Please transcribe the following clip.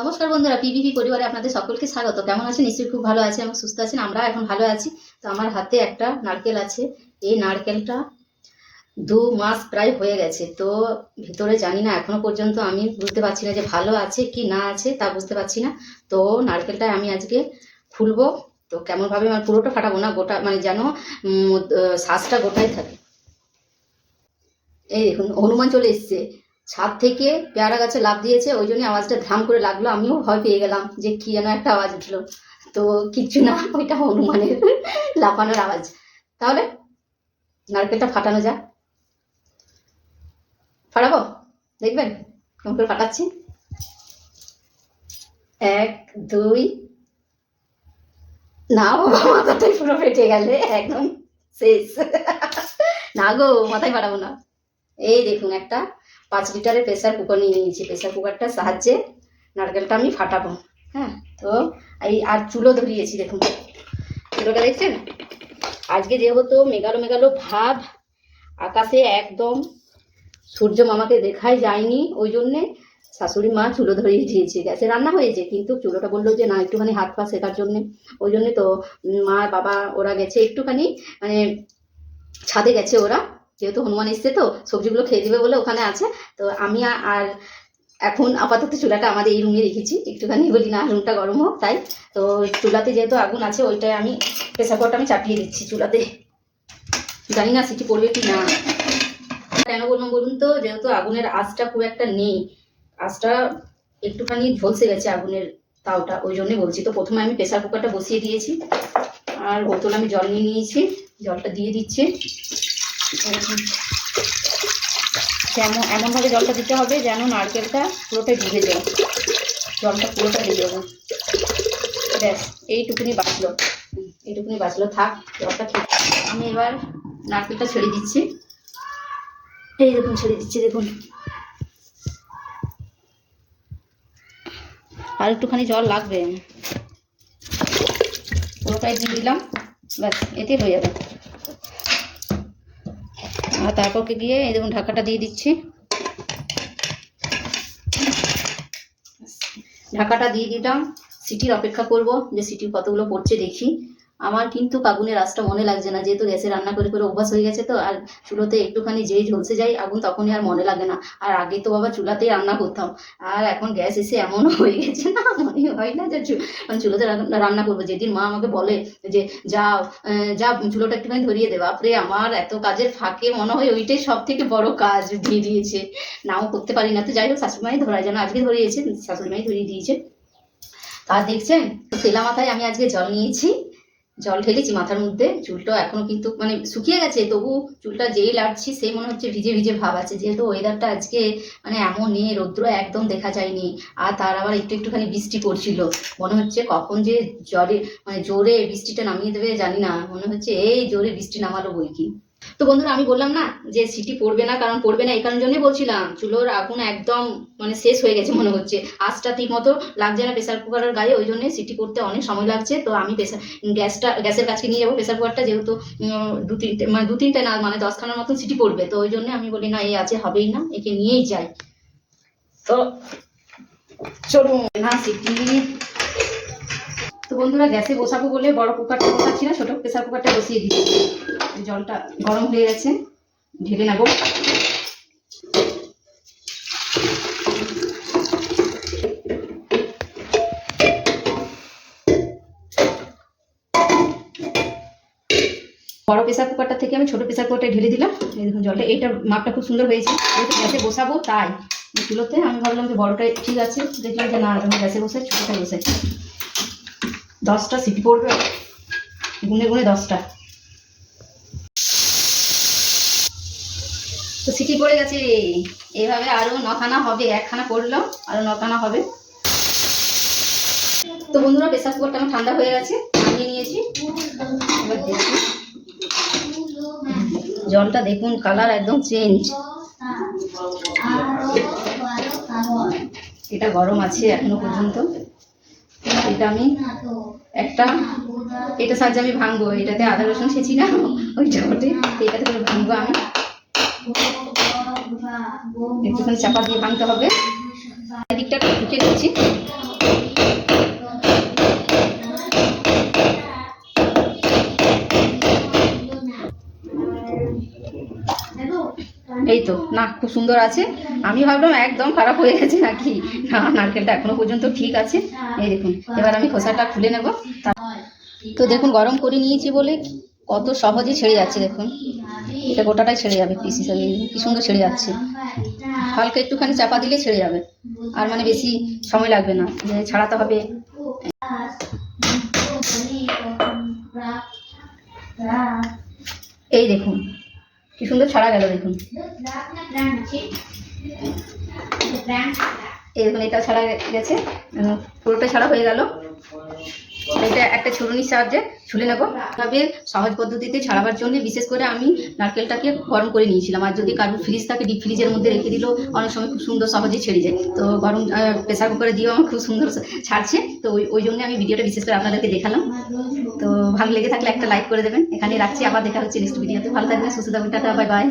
নমস্কার বন্ধুরা, পিবিপি পরিবারে আপনাদের সকলকে স্বাগত। কেমন আছেন? নিশ্চয়ই খুব ভালো আছেন এবং সুস্থ আছেন। আমরা এখন ভালো আছি। তো আমার হাতে একটা নারকেল আছে। এই নারকেলটা দু মাস প্রায় হয়ে গেছে। তো ভিতরে জানি না, এখনও পর্যন্ত আমি বুঝতে পারছি না যে ভালো আছে কি না আছে, তা বুঝতে পারছি না। তো নারকেলটা আমি আজকে খুলবো। তো কেমনভাবে আমার পুরোটা ফাটাবো না, গোটা মানে যেন শ্বাসটা গোটাই থাকে। এই দেখুন হনুমান চলে এসছে। ছাদ থেকে পেয়ারা গাছে লাভ দিয়েছে, ওই জন্য আওয়াজটা ধাম করে লাগল। আমিও ভয় পেয়ে গেলাম যে কি যেন একটা আওয়াজ উঠল। তো কিচ্ছু না, ওইটা হনুমানের লাফানোর আওয়াজ। তাহলে নারকেলটা ফাটানো যাক। ফাটাবো? দেখবেন? কেমন করে ফাটাচ্ছি। এক, দুই। না বাবা, মাথাটাই পুরো ফেটে গেলে। একদম শেষ। না গো, মাথায় ফাটাবো না। এই দেখুন একটা পাঁচ লিটারের প্রেসার কুকার নিয়ে নিয়েছি। প্রেসার কুকারটার সাহায্যে নারকেলটা আমি ফাটাবো। হ্যাঁ তো এই আর চুলো ধরিয়েছি দেখুন। চুলোটা দেখছেন? আজকে যেহেতু মেঘালো মেঘালো ভাব, আকাশে একদম সূর্য মামাকে দেখাই যায়নি, ওই জন্যে শাশুড়ি মা চুলো ধরিয়ে দিয়েছে। গ্যাসে রান্না হয়েছে, কিন্তু চুলোটা বলল যে, না, একটুখানি হাত পা শেখার জন্যে। ওই জন্যে তো মা, বাবা, ওরা গেছে একটুখানি মানে ছাদে গেছে ওরা। যেহেতু হনুমান এসছে তো, সবজিগুলো খেয়ে দিবে বলে ওখানে আছে। তো আমি আর এখন আপাতত চুলাটা আমাদের এই রুমে রেখেছি। একটুখানি বলি না রুমটা গরম হোক তাই। তো চুলাতে যেহেতু আগুন আছে, ওইটাই আমি প্রেসার কুকারটা আমি চাপিয়ে দিচ্ছি চুলাতে। জানি না সিটি পড়বে কি না। কেন বললাম বলুন তো, যেহেতু আগুনের আঁচটা খুব একটা নেই, আঁচটা একটুখানি ঝলসে গেছে আগুনের তাওটা, ওই জন্যই বলছি। তো প্রথমে আমি প্রেসার কুকারটা বসিয়ে দিয়েছি। আর বোতল আমি জল নিয়ে নিয়েছি, জলটা দিয়ে দিচ্ছি। যেমন এমনভাবে জলটা দিতে হবে যেন নারকেলটা পুরোটাই ডুবে যায়। জলটা পুরোটা দিয়ে দেবো ব্যাস, এইটুকুনি বাঁচলো। এইটুকুনি বাঁচলো, থাক, জলটা আমি এবার নারকেলটা ছেড়ে দিচ্ছি। এই দেখুন ছেড়ে দিচ্ছি, দেখুন। আর একটুখানি জল লাগবে। পুরোটাই দিয়ে দিলাম। ব্যাস এতে হয়ে যাবে। আর তারপরকে গিয়ে এই দেখুন ঢাকাটা দিয়ে দিচ্ছি। ঢাকাটা দিয়ে দিলাম। সিটির অপেক্ষা করব যে সিটি কতগুলো পড়ছে দেখি। আমার কিন্তু আগুনের আঁচটা মনে লাগছে না। যেহেতু গ্যাসে রান্না করে করে অভ্যাস হয়ে গেছে তো, আর চুলোতে একটুখানি যেই ঝলসে যায় আগুন তখনই আর মনে লাগে না। আর আগে তো বাবা চুলাতেই রান্না করতাম। আর এখন গ্যাস এসে এমন হয়ে গেছে না, মনে হয় না যে মানে চুলোতে রান্না- করব। যেদিন মা আমাকে বলে যে, যাও যা চুলোটা একটুখানি ধরিয়ে দে, বাপরে, আমার এত কাজের ফাঁকে মনে হয় ওইটাই সব থেকে বড় কাজ দিয়ে দিয়েছে। নাও করতে পারি না তো, যাই হোক, শাশুড়িমাই ধরায় যেন আজকে ধরিয়েছে, শাশুড়িমাই ধরিয়ে দিয়েছে। আর দেখছেন তেলা মাথায় আমি আজকে জল নিয়েছি। জল ঢেলেছি মাথার মধ্যে চুলটা এখনও কিন্তু মানে শুকিয়ে গেছে, তবু চুলটা যেই লাড়ছি সেই মনে হচ্ছে ভিজে ভিজে ভাব আছে, যেহেতু ওয়েদারটা আজকে মানে এমন নেই, রৌদ্র একদম দেখা যায়নি, আর তার আবার একটু একটুখানি বৃষ্টি পড়ছিল, মনে হচ্ছে কখন যে জলে মানে জোরে বৃষ্টিটা নামিয়ে দেবে জানি না, মনে হচ্ছে এই জোরে বৃষ্টি নামালো বই কি। তো বন্ধুরা, আমি বললাম না যে সিটি পড়বে না, কারণ পড়বে না, এই কারণ জন্যই বলছিলাম। চুলোর আগুন একদম মানে শেষ হয়ে গেছে মনে হচ্ছে। আঁচটা ঠিক মতো লাগছে না প্রেসার কুকারের গায়ে, ওই জন্য সিটি করতে অনেক সময় লাগছে। তো আমি প্রেসার, গ্যাসটা, গ্যাসের কাছে নিয়ে যাব, প্রেসার কুকারটা যেহেতু দু তিনটে মানে দু তিনটে না মানে দশখানার মতন সিটি পড়বে। তো ওই জন্য আমি বলি না, এই আছে, হবেই না, একে নিয়েই যাই। তো চলুন, না, সিটি তো বন্ধুরা, গ্যাসে বসাবো বলে বড় কুকারটা বসাচ্ছি না, ছোট প্রেসার কুকারটা বসিয়ে দিচ্ছি। জলটা গরম হয়ে গেছে, ঢেলে নেব। বড় প্রেসার কুকারটা থেকে আমি ছোট প্রেসার কুকারটা ঢেলে দিলাম। এই দেখুন জলটা এইটার মাপটা খুব সুন্দর হয়েছে। যেহেতু গ্যাসে বসাবো, তাই চুলোতে আমি ভাবলাম যে বড়টাই ঠিক আছে দেখলাম যে না আমি গ্যাসে বসাই ছোটোটাই বসাই। দশটা সিটি পড়বে। গুনে গুনে দশটা। তো সিটি পড়ে গেছে। এইভাবে আরও নখানা হবে, একখানা পড়ল আরও নখানা হবে। তো বন্ধুরা, প্রেসার কুকারটা আমার ঠান্ডা হয়ে গেছে, নামিয়ে নিয়েছি। এবার দেখি। জলটা দেখুন, কালার একদম চেঞ্জ। এটা গরম আছে এখনও পর্যন্ত। এটা আমি একটা, এটা সাহায্যে আমি ভাঙবো, এটাতে আদা রসুন ছেঁচি না, ওইটা ওটে এটাতে ভাঙবো আমি। একটুখানি চাপা দিয়ে ভাঙতে হবে। দিকটা ঢুকে দিচ্ছি। এই তো, না, খুব সুন্দর আছে। আমি ভাবলাম একদম খারাপ হয়ে গেছে নাকি? না, নারকেলটা এখনও পর্যন্ত ঠিক আছে। এই দেখুন, এবার আমি খোসাটা খুলে নেব। তো দেখুন, গরম করে নিয়েছি বলে কত সহজে ছেড়ে যাচ্ছে, দেখুন। এটা গোটাটাই ছেড়ে যাবে পিস হিসাবে কি সুন্দর ছেড়ে যাচ্ছে। হালকা একটুখানি চাপা দিলে ছেড়ে যাবে। আর মানে বেশি সময় লাগবে না, যে ছাড়াতে হবে। এই দেখুন, কি সুন্দর ছাড়া গেল, দেখুন। এই দেখুন, এটা ছাড়া গেছে পুরোটা ছাড়া হয়ে গেল। এটা একটা ছুরুনির সাহায্যে ছুলে নেব। তবে সহজ পদ্ধতিতে ছাড়াবার জন্য বিশেষ করে আমি নারকেলটাকে গরম করে নিয়েছিলাম। আর যদি কারোর ফ্রিজ থাকে ডিপ ফ্রিজের মধ্যে রেখে দিলেও অনেক সময় খুব সুন্দর সহজে ছেড়ে যায়। তো গরম প্রেসার কুকারে দিয়েও আমার খুব সুন্দর ছাড়ছে। তো ওই ওই জন্য আমি ভিডিওটা বিশেষ করে আপনাদেরকে দেখালাম। তো ভালো লেগে থাকলে একটা লাইক করে দেবেন। এখানে রাখছি। আবার দেখা হচ্ছে নেক্সট ভিডিওতে ভালো থাকবেন, সুস্থ থাকবেন, টাটা বাই বাই